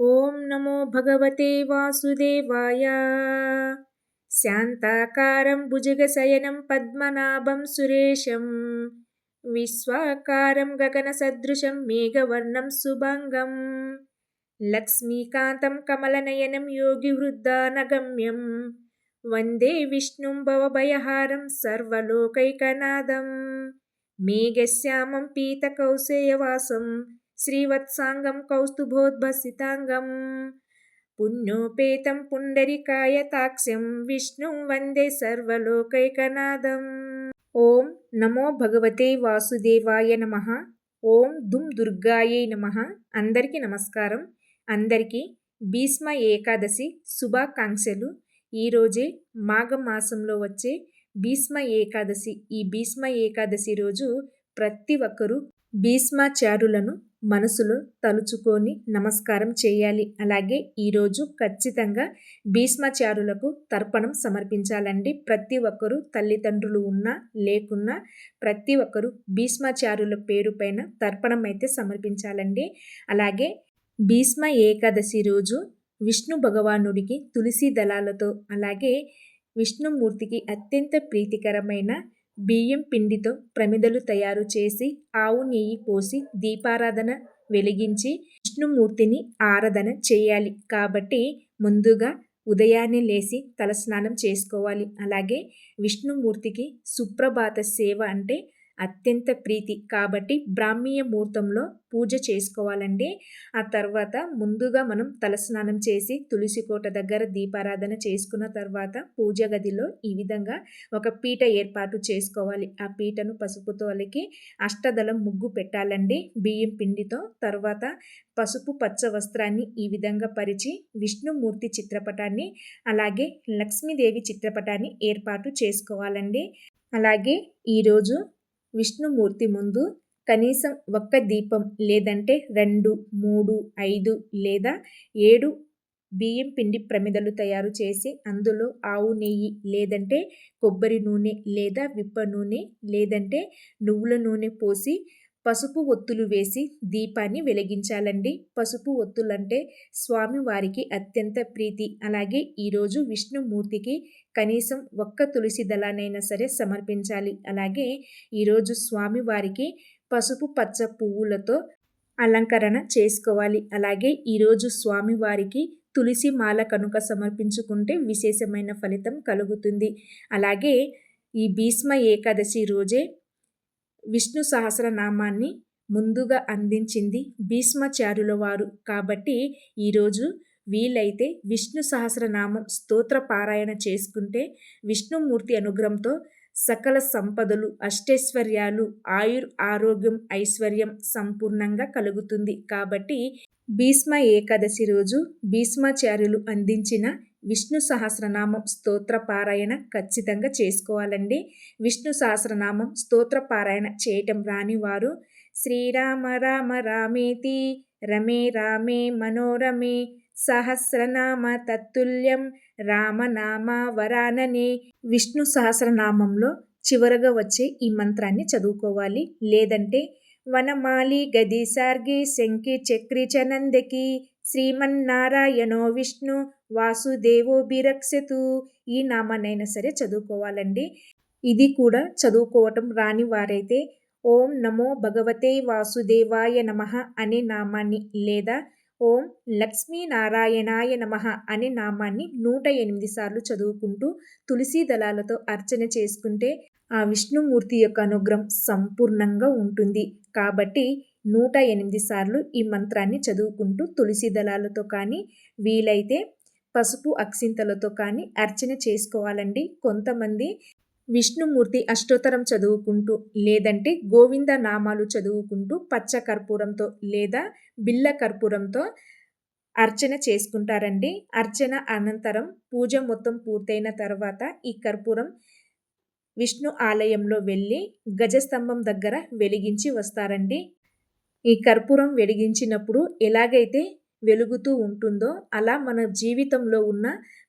ॐ नमो भगवते वासुदेवाय शान्ताकारं भुजगशयनं पद्मनाभं सुरेशं विश्वाकारं गगनसदृशं मेघवर्णं शुभाङ्गं लक्ष्मीकान्तं कमलनयनं योगिवृद्धानगम्यं वन्दे विष्णुं भवभयहारं सर्वलोकैकनादं मेघश्यामं पीतकौशेयवासं శ్రీవత్సాంగం కౌస్తుభోద్భసితాంగం పుణ్యోపేతం పుండరికాయ తాక్ష్యం విష్ణుం వందే సర్వలోకైకనాదం ఓం నమో భగవతే వాసుదేవాయ నమ ఓం దుమ్ దుర్గాయే నమ అందరికీ నమస్కారం. అందరికీ భీష్మ ఏకాదశి శుభాకాంక్షలు. ఈరోజే మాఘమాసంలో వచ్చే భీష్మ ఏకాదశి. ఈ భీష్మ ఏకాదశి రోజు ప్రతి ఒక్కరూ భీష్మాచారులను మనసులో తలుచుకొని నమస్కారం చేయాలి. అలాగే ఈరోజు ఖచ్చితంగా భీష్మాచారులకు తర్పణం సమర్పించాలండి. ప్రతి ఒక్కరూ తల్లిదండ్రులు ఉన్నా లేకున్నా ప్రతి ఒక్కరూ భీష్మాచారుల పేరు పైన తర్పణం అయితే సమర్పించాలండి. అలాగే భీష్మ ఏకాదశి రోజు విష్ణు భగవానుడికి తులసి దళాలతో అలాగే విష్ణుమూర్తికి అత్యంత ప్రీతికరమైన బియ్యం పిండితో ప్రమిదలు తయారు చేసి ఆవు నెయ్యి పోసి దీపారాధన వెలిగించి విష్ణుమూర్తిని ఆరాధన చేయాలి. కాబట్టి ముందుగా ఉదయాన్నే లేచి తలస్నానం చేసుకోవాలి. అలాగే విష్ణుమూర్తికి సుప్రభాత సేవ అంటే అత్యంత ప్రీతి. కాబట్టి బ్రాహ్మీయ ముహూర్తంలో పూజ చేసుకోవాలండి. ఆ తర్వాత ముందుగా మనం తలస్నానం చేసి తులసి కోట దగ్గర దీపారాధన చేసుకున్న తర్వాత పూజ గదిలో ఈ విధంగా ఒక పీట ఏర్పాటు చేసుకోవాలి. ఆ పీటను పసుపుతో అలికి అష్టదళం ముగ్గు పెట్టాలండి. బియ్యం పిండితో తర్వాత పసుపు పచ్చ వస్త్రాన్ని ఈ విధంగా పరిచి విష్ణుమూర్తి చిత్రపటాన్ని అలాగే లక్ష్మీదేవి చిత్రపటాన్ని ఏర్పాటు చేసుకోవాలండి. అలాగే ఈరోజు విష్ణుమూర్తి ముందు కనీసం ఒక్క దీపం లేదంటే రెండు మూడు ఐదు లేదా ఏడు బియ్యం పిండి ప్రమిదలు తయారు చేసి అందులో ఆవు నెయ్యి లేదంటే కొబ్బరి నూనె లేదా విప్ప నూనె లేదంటే నువ్వుల నూనె పోసి పసుపు ఒత్తులు వేసి దీపాన్ని వెలిగించాలండి. పసుపు ఒత్తులంటే స్వామివారికి అత్యంత ప్రీతి. అలాగే ఈరోజు విష్ణుమూర్తికి కనీసం ఒక్క తులసి దళానైనా సరే సమర్పించాలి. అలాగే ఈరోజు స్వామివారికి పసుపు పచ్చ పువ్వులతో అలంకరణ చేసుకోవాలి. అలాగే ఈరోజు స్వామివారికి తులసి మాల కనుక సమర్పించుకుంటే విశేషమైన ఫలితం కలుగుతుంది. అలాగే ఈ భీష్మ ఏకాదశి రోజే విష్ణు సహస్రనామాన్ని ముందుగా అందించింది భీష్మాచార్యుల వారు. కాబట్టి ఈరోజు వీలైతే విష్ణు సహస్రనామం స్తోత్ర పారాయణ చేసుకుంటే విష్ణుమూర్తి అనుగ్రహంతో సకల సంపదలు అష్టైశ్వర్యాలు ఆయుర్ ఆరోగ్యం ఐశ్వర్యం సంపూర్ణంగా కలుగుతుంది. కాబట్టి భీష్మ ఏకాదశి రోజు భీష్మాచార్యులు అందించిన విష్ణు సహస్రనామం స్తోత్ర పారాయణ ఖచ్చితంగా చేసుకోవాలండి. విష్ణు సహస్రనామం స్తోత్ర పారాయణ చేయటం రాని వారు శ్రీరామ రామ రామేతి రమే రామే మనోరమే సహస్రనామ తత్తుల్యం రామనామ వరాననే విష్ణు సహస్రనామంలో చివరగా వచ్చే ఈ మంత్రాన్ని చదువుకోవాలి. లేదంటే వనమాలి గది సార్గి శంకి చక్రి చనందకి శ్రీమన్నారాయణో విష్ణు వాసుదేవో బిరక్షతు. ఈ నామానైనా సరే చదువుకోవాలండి. ఇది కూడా చదువుకోవటం రాని వారైతే ఓం నమో భగవతే వాసుదేవాయ నమ అనే నామాన్ని లేదా ఓం లక్ష్మీనారాయణాయ నమ అనే నామాన్ని నూట ఎనిమిది సార్లు చదువుకుంటూ తులసి దళాలతో అర్చన చేసుకుంటే ఆ విష్ణుమూర్తి యొక్క అనుగ్రహం సంపూర్ణంగా ఉంటుంది. కాబట్టి నూట ఎనిమిది సార్లు ఈ మంత్రాన్ని చదువుకుంటూ తులసి దళాలతో కానీ వీలైతే పసుపు అక్షింతలతో కానీ అర్చన చేసుకోవాలండి. కొంతమంది విష్ణుమూర్తి అష్టోత్తరం చదువుకుంటూ లేదంటే గోవింద నామాలు చదువుకుంటూ పచ్చ కర్పూరంతో లేదా బిల్ల కర్పూరంతో అర్చన చేసుకుంటారండి. అర్చన అనంతరం పూజ మొత్తం పూర్తయిన తర్వాత ఈ కర్పూరం విష్ణు ఆలయంలో వెళ్ళి గజస్తంభం దగ్గర వెలిగించి వస్తారండి. ఈ కర్పూరం వెలిగించినప్పుడు ఎలాగైతే వెలుగుతూ ఉంటుందో అలా మన జీవితంలో ఉన్న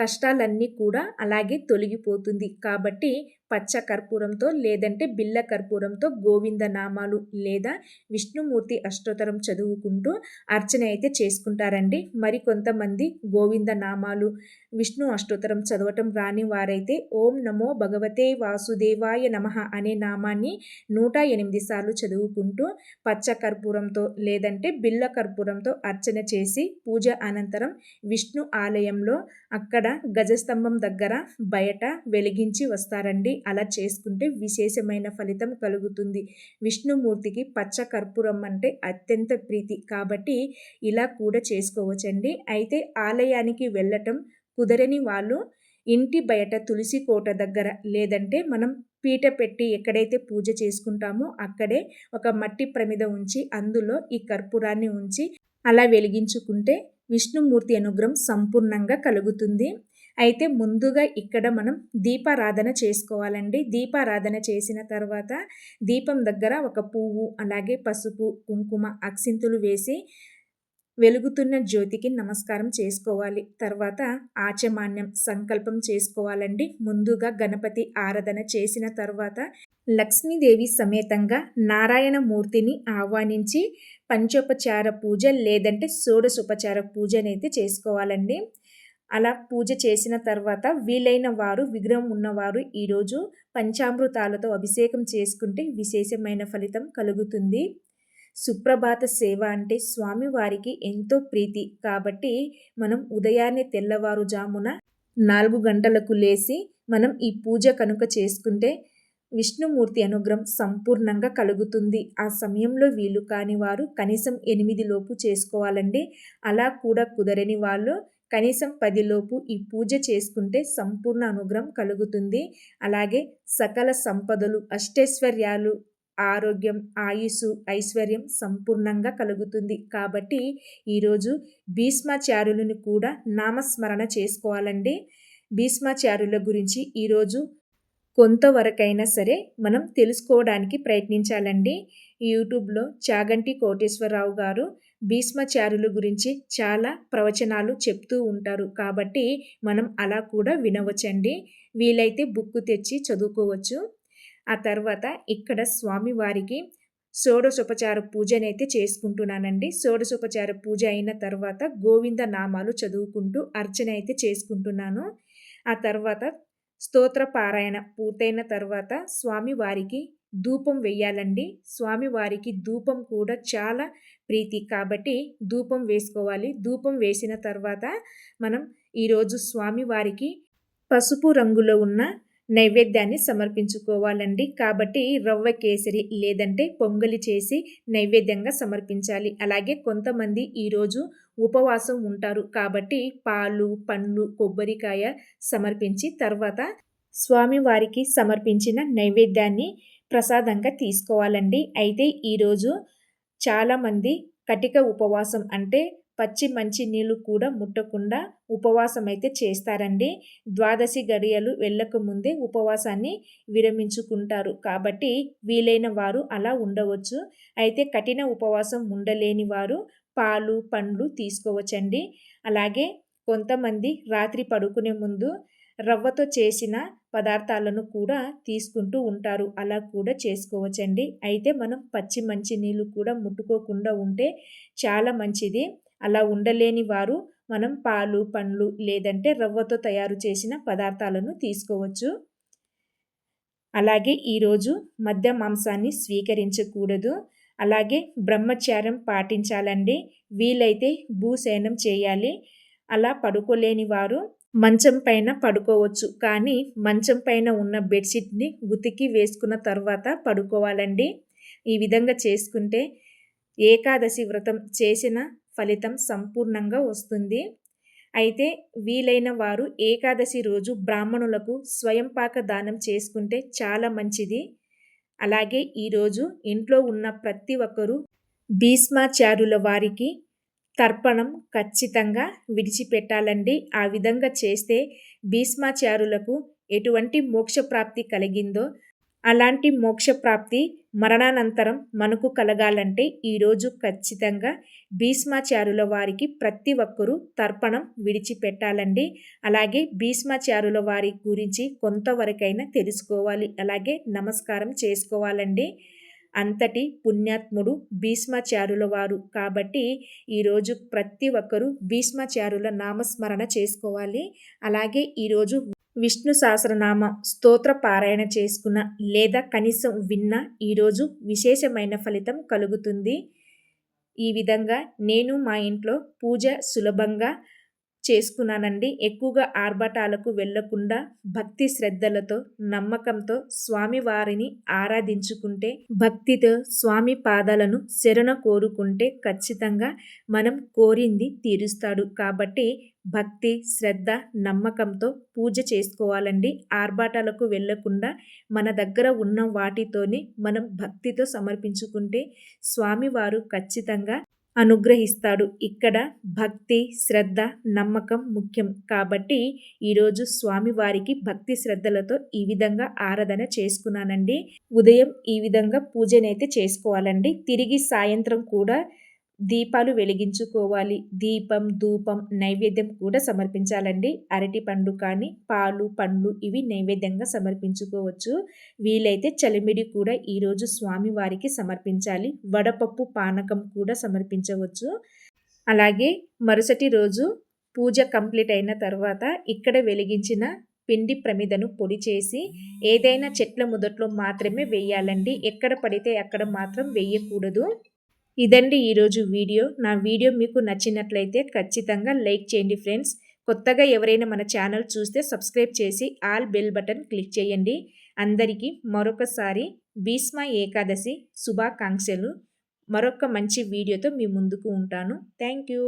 కష్టాలన్నీ కూడా అలాగే తొలగిపోతుంది. కాబట్టి పచ్చ కర్పూరంతో లేదంటే బిల్ల కర్పూరంతో గోవింద నామాలు లేదా విష్ణుమూర్తి అష్టోత్తరం చదువుకుంటూ అర్చన అయితే చేసుకుంటారండి. మరి కొంతమంది గోవింద నామాలు విష్ణు అష్టోత్తరం చదవటం రాని వారైతే ఓం నమో భగవతే వాసుదేవాయ నమ అనే నామాన్ని నూట ఎనిమిది సార్లు చదువుకుంటూ పచ్చ కర్పూరంతో లేదంటే బిల్ల కర్పూరంతో అర్చన చేసి పూజ అనంతరం విష్ణు ఆలయంలో అక్కడ గజస్తంభం దగ్గర బయట వెలిగించి వస్తారండి. అలా చేసుకుంటే విశేషమైన ఫలితం కలుగుతుంది. విష్ణుమూర్తికి పచ్చ కర్పూరం అంటే అత్యంత ప్రీతి. కాబట్టి ఇలా కూడా చేసుకోవచ్చండి. అయితే ఆలయానికి వెళ్ళటం కుదరని వాళ్ళు ఇంటి బయట తులసి కోట దగ్గర లేదంటే మనం పీట పెట్టి ఎక్కడైతే పూజ చేసుకుంటామో అక్కడే ఒక మట్టి ప్రమిద ఉంచి అందులో ఈ కర్పూరాన్ని ఉంచి అలా వెలిగించుకుంటే విష్ణుమూర్తి అనుగ్రహం సంపూర్ణంగా కలుగుతుంది. అయితే ముందుగా ఇక్కడ మనం దీపారాధన చేసుకోవాలండి. దీపారాధన చేసిన తర్వాత దీపం దగ్గర ఒక పువ్వు అలాగే పసుపు కుంకుమ అక్షింతులు వేసి వెలుగుతున్న జ్యోతికి నమస్కారం చేసుకోవాలి. తర్వాత ఆచమాన్యం సంకల్పం చేసుకోవాలండి. ముందుగా గణపతి ఆరాధన చేసిన తర్వాత లక్ష్మీదేవి సమేతంగా నారాయణమూర్తిని ఆహ్వానించి పంచోపచార పూజ లేదంటే షోడశోపచార పూజనైతే చేసుకోవాలండి. అలా పూజ చేసిన తర్వాత వీలైన వారు విగ్రహం ఉన్నవారు ఈరోజు పంచామృతాలతో అభిషేకం చేసుకుంటే విశేషమైన ఫలితం కలుగుతుంది. సుప్రభాత సేవ అంటే స్వామివారికి ఎంతో ప్రీతి. కాబట్టి మనం ఉదయాన్నే తెల్లవారుజామున నాలుగు గంటలకు లేచి మనం ఈ పూజ కనుక చేసుకుంటే విష్ణుమూర్తి అనుగ్రహం సంపూర్ణంగా కలుగుతుంది. ఆ సమయంలో వీలు కాని వారు కనీసం ఎనిమిది లోపు చేసుకోవాలండి. అలా కూడా కుదరని వాళ్ళు కనీసం పదిలోపు ఈ పూజ చేసుకుంటే సంపూర్ణ అనుగ్రహం కలుగుతుంది. అలాగే సకల సంపదలు అష్టైశ్వర్యాలు ఆరోగ్యం ఆయుస్సు ఐశ్వర్యం సంపూర్ణంగా కలుగుతుంది. కాబట్టి ఈరోజు భీష్మాచార్యులను కూడా నామస్మరణ చేసుకోవాలండి. భీష్మాచార్యుల గురించి ఈరోజు కొంతవరకైనా సరే మనం తెలుసుకోవడానికి ప్రయత్నించాలండి. యూట్యూబ్లో చాగంటి కోటేశ్వరరావు గారు భీష్మాచార్యుల గురించి చాలా ప్రవచనాలు చెప్తూ ఉంటారు. కాబట్టి మనం అలా కూడా వినవచ్చండి. వీలైతే బుక్ తెచ్చి చదువుకోవచ్చు. ఆ తర్వాత ఇక్కడ స్వామివారికి షోడశోపచార పూజనైతే చేసుకుంటున్నానండి. షోడశోపచార పూజ అయిన తర్వాత గోవింద నామాలు చదువుకుంటూ అర్చన అయితే చేసుకుంటున్నాను. ఆ తర్వాత స్తోత్ర పారాయణ పూర్తయిన తర్వాత స్వామివారికి ధూపం వేయాలండి. స్వామివారికి ధూపం కూడా చాలా ప్రీతి. కాబట్టి ధూపం వేసుకోవాలి. ధూపం వేసిన తర్వాత మనం ఈరోజు స్వామివారికి పసుపు రంగులో ఉన్న నైవేద్యాన్ని సమర్పించుకోవాలండి. కాబట్టి రవ్వ కేసరి లేదంటే పొంగలి చేసి నైవేద్యంగా సమర్పించాలి. అలాగే కొంతమంది ఈరోజు ఉపవాసం ఉంటారు. కాబట్టి పాలు పండ్లు కొబ్బరికాయ సమర్పించి తర్వాత స్వామివారికి సమర్పించిన నైవేద్యాన్ని ప్రసాదంగా తీసుకోవాలండి. అయితే ఈరోజు చాలామంది కటిక ఉపవాసం అంటే పచ్చి మంచి నీళ్ళు కూడా ముట్టకుండా ఉపవాసం అయితే చేస్తారండి. ద్వాదశి గడియలు వెళ్ళక ముందే ఉపవాసాన్ని విరమించుకుంటారు. కాబట్టి వీలైన వారు అలా ఉండవచ్చు. అయితే కఠిన ఉపవాసం ఉండలేని వారు పాలు పండ్లు తీసుకోవచ్చండి. అలాగే కొంతమంది రాత్రి పడుకునే ముందు రవ్వతో చేసిన పదార్థాలను కూడా తీసుకుంటూ ఉంటారు. అలా కూడా చేసుకోవచ్చండి. అయితే మనం పచ్చి మంచి నీళ్ళు కూడా ముట్టుకోకుండా ఉంటే చాలా మంచిది. అలా ఉండలేని వారు మనం పాలు పండ్లు లేదంటే రవ్వతో తయారు చేసిన పదార్థాలను తీసుకోవచ్చు. అలాగే ఈరోజు మద్య మాంసాన్ని స్వీకరించకూడదు. అలాగే బ్రహ్మచార్యం పాటించాలండి. వీలైతే భూశయనం చేయాలి. అలా పడుకోలేని వారు మంచం పైన పడుకోవచ్చు. కానీ మంచం పైన ఉన్న బెడ్షీట్ని ఉతికి వేసుకున్న తర్వాత పడుకోవాలండి. ఈ విధంగా చేసుకుంటే ఏకాదశి వ్రతం చేసిన ఫలితం సంపూర్ణంగా వస్తుంది. అయితే వీలైన వారు ఏకాదశి రోజు బ్రాహ్మణులకు స్వయంపాక దానం చేసుకుంటే చాలా మంచిది. అలాగే ఈరోజు ఇంట్లో ఉన్న ప్రతి ఒక్కరూ భీష్మాచార్యుల వారికి తర్పణం ఖచ్చితంగా విడిచిపెట్టాలండి. ఆ విధంగా చేస్తే భీష్మాచారులకు ఎటువంటి మోక్షప్రాప్తి కలిగిందో అలాంటి మోక్షప్రాప్తి మరణానంతరం మనకు కలగాలంటే ఈరోజు ఖచ్చితంగా భీష్మాచారుల వారికి ప్రతి ఒక్కరూ తర్పణం విడిచిపెట్టాలండి. అలాగే భీష్మాచారుల వారి గురించి కొంతవరకైనా తెలుసుకోవాలి. అలాగే నమస్కారం చేసుకోవాలండి. అంతటి పుణ్యాత్ముడు భీష్మాచారుల వారు కాబట్టి ఈరోజు ప్రతి ఒక్కరూ భీష్మాచారుల నామస్మరణ చేసుకోవాలి. అలాగే ఈరోజు విష్ణు సహస్రనామ స్తోత్ర పారాయణ చేసుకున్న లేదా కనీసం విన్న ఈరోజు విశేషమైన ఫలితం కలుగుతుంది. ఈ విధంగా నేను మా ఇంట్లో పూజ సులభంగా చేసుకున్నానండి. ఎక్కువగా ఆర్భటాలకు వెళ్ళకుండా భక్తి శ్రద్ధలతో నమ్మకంతో స్వామివారిని ఆరాధించుకుంటే భక్తితో స్వామి పాదాలను శరణ కోరుకుంటే ఖచ్చితంగా మనం కోరింది తీరుస్తాడు. కాబట్టి భక్తి శ్రద్ధ నమ్మకంతో పూజ చేసుకోవాలండి. ఆర్భాటాలకు వెళ్ళకుండా మన దగ్గర ఉన్న వాటితోనే మనం భక్తితో సమర్పించుకుంటే స్వామివారు ఖచ్చితంగా అనుగ్రహిస్తాడు. ఇక్కడ భక్తి శ్రద్ధ నమ్మకం ముఖ్యం. కాబట్టి ఈరోజు స్వామివారికి భక్తి శ్రద్ధలతో ఈ విధంగా ఆరాధన చేసుకున్నానండి. ఉదయం ఈ విధంగా పూజనైతే చేసుకోవాలండి. తిరిగి సాయంత్రం కూడా దీపాలు వెలిగించుకోవాలి. దీపం ధూపం నైవేద్యం కూడా సమర్పించాలండి. అరటి పండు కానీ పాలు పండ్లు ఇవి నైవేద్యంగా సమర్పించుకోవచ్చు. వీలైతే చలిమిడి కూడా ఈరోజు స్వామివారికి సమర్పించాలి. వడపప్పు పానకం కూడా సమర్పించవచ్చు. అలాగే మరుసటి రోజు పూజ కంప్లీట్ అయిన తర్వాత ఇక్కడ వెలిగించిన పిండి ప్రమిదను పొడి చేసి ఏదైనా చెట్ల మొదట్లో మాత్రమే వేయాలండి. ఎక్కడ పడితే అక్కడ మాత్రం వేయకూడదు. ఇదండి ఈరోజు వీడియో. నా వీడియో మీకు నచ్చినట్లయితే ఖచ్చితంగా లైక్ చేయండి ఫ్రెండ్స్. కొత్తగా ఎవరైనా మన ఛానల్ చూస్తే సబ్స్క్రైబ్ చేసి ఆల్ బెల్ బటన్ క్లిక్ చేయండి. అందరికీ మరొకసారి భీష్మ ఏకాదశి శుభాకాంక్షలు. మరొక మంచి వీడియోతో మీ ముందుకు ఉంటాను. Thank you.